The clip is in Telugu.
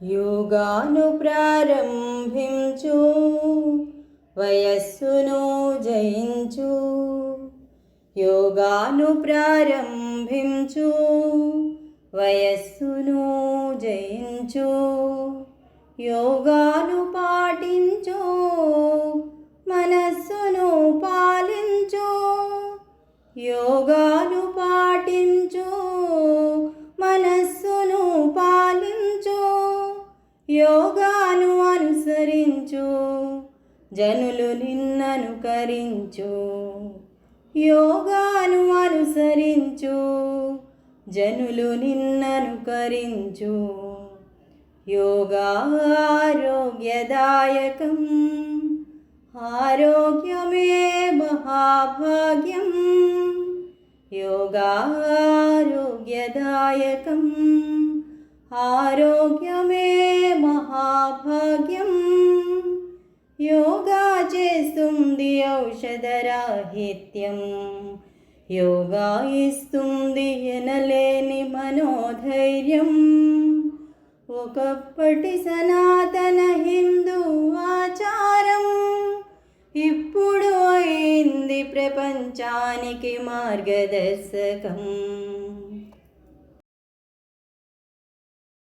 యోగాను ప్రారంభించు వయస్సును జయించు యోగాను ప్రారంభించు వయస్సును జయించు యోగాను పాటించు మనస్సును పాలించు యోగా యోగాను అనుసరించు జనులు నిన్ననుకరించు యోగాను అనుసరించు జనులు నిన్ననుకరించు యోగా ఆరోగ్యదాయకం ఆరోగ్యమే మహాభాగ్యం. యోగా ఆరోగ్యదాయకం ఆరోగ్యమే మహాభాగ్యం. యోగా చేస్తుంది ఔషధరాహిత్యం యోగా ఇస్తుంది ఎనలేని మనోధైర్యం. ఒకప్పటి సనాతన హిందూ ఆచారం ఇప్పుడు అయింది ప్రపంచానికి మార్గదర్శకం.